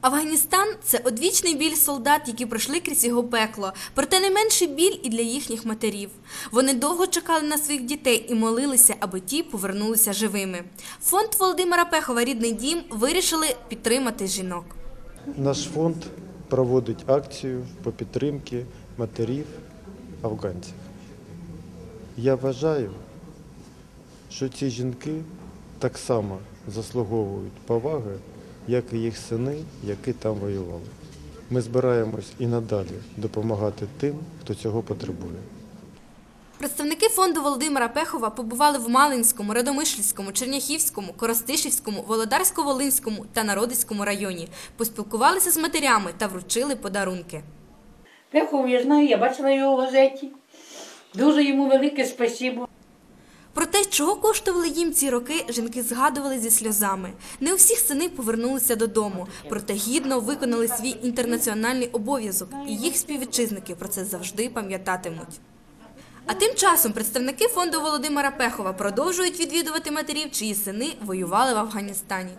Афганістан це одвічний біль солдат, які пройшли крізь його пекло, проте не менший біль і для їхніх матерів. Вони довго чекали на своїх дітей і молилися, аби ті повернулися живими. Фонд Володимира Пехова Рідний дім вирішили підтримати жінок. Наш фонд проводить акцію по підтримці матерів афганців. Я вважаю, що ці жінки так само заслуговують поваги, як і їх сини, які там воювали. Ми збираємось і надалі допомагати тим, хто цього потребує. Представники фонду Володимира Пехова побували в Малинському, Радомишльському, Черняхівському, Коростишівському, Володарсько-Волинському та Народицькому районі. Поспілкувалися з матерями та вручили подарунки. Пехов, я знаю, я бачила його в газеті. Дуже йому велике спасибо. Про те, чого коштували їм ці роки, жінки згадували зі сльозами. Не у всіх сини повернулися додому, проте гідно виконали свій інтернаціональний обов'язок, і їх співвітчизники про це завжди пам'ятатимуть. А тим часом представники фонду Володимира Пехова продовжують відвідувати матерів, чиї сини воювали в Афганістані.